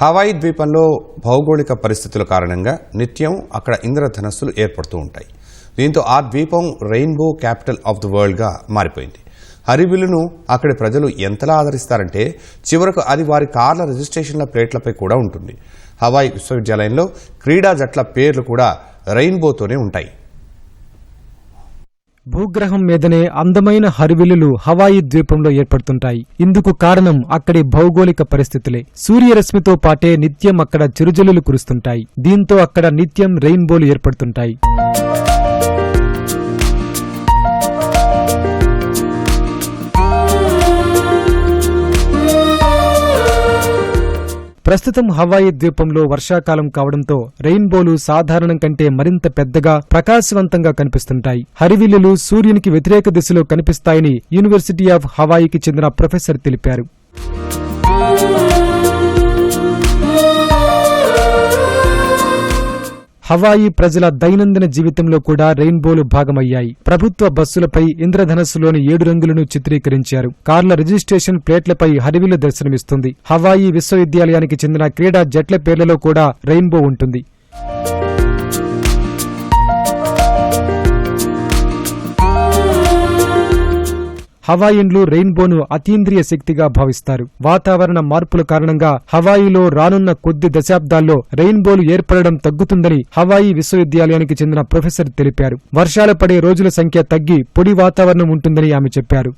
Hawaii ద్వీపంలో భౌగోళిక పరిస్థితుల కారణంగా నిత్యం అక్కడ ఇంద్రధనస్సులు ఏర్పడుతూ ఉంటాయి. దీంతో ఆ ద్వీపం రెయిన్బో క్యాపిటల్ ఆఫ్ ది వరల్డ్గా మారిపోయింది. హరిబిల్లును అక్కడి ప్రజలు ఎంతలా ఆదరిస్తారంటే చివరకు అది వారి కార్ల రిజిస్ట్రేషన్ల ప్లేట్లపై కూడా ఉంటుంది. హవాయి విశ్వవిద్యాలయంలో క్రీడా జట్ల పేర్లు కూడా రెయిన్బోతోనే ఉంటాయి. భూగ్రహం మీదనే అందమైన హరివిల్లులు హవాయి ద్వీపంలో ఏర్పడుతుంటాయి. ఇందుకు కారణం అక్కడి భౌగోళిక పరిస్థితులే. సూర్యరశ్మితో పాటే నిత్యం అక్కడ చిరుజల్లులు కురుస్తుంటాయి. దీంతో అక్కడ నిత్యం రెయిన్బోలు ఏర్పడుతుంటాయి. ప్రస్తుతం హవాయి ద్వీపంలో వర్షాకాలం కావడంతో రెయిన్బోలు సాధారణం కంటే మరింత పెద్దగా ప్రకాశవంతంగా కనిపిస్తుంటాయి. హరివిల్లులు సూర్యునికి వ్యతిరేక దిశలో కనిపిస్తాయని యూనివర్సిటీ ఆఫ్ హవాయికి చెందిన ప్రొఫెసర్ తెలిపారు. హవాయి ప్రజల దైనందిన జీవితంలో కూడా రెయిన్బోలు భాగమయ్యాయి. ప్రభుత్వ బస్సులపై ఇంద్రధనస్సులోని ఏడు రంగులను చిత్రీకరించారు. కార్ల రిజిస్ట్రేషన్ ప్లేట్లపై హరివిలు దర్శనమిస్తుంది. హవాయి విశ్వవిద్యాలయానికి చెందిన క్రీడా జట్ల పేర్లలో కూడా రెయిన్బో ఉంటుంది. హవాయిన్లు రెయిన్బోను అతీంద్రియ శక్తిగా భావిస్తారు. వాతావరణ మార్పుల కారణంగా హవాయిలో రానున్న కొద్ది దశాబ్దాల్లో రెయిన్బోలు ఏర్పడడం తగ్గుతుందని హవాయి విశ్వవిద్యాలయానికి చెందిన ప్రొఫెసర్ తెలిపారు. వర్షాలు పడే రోజుల సంఖ్య తగ్గి పొడి వాతావరణం ఉంటుందని ఆమె చెప్పారు.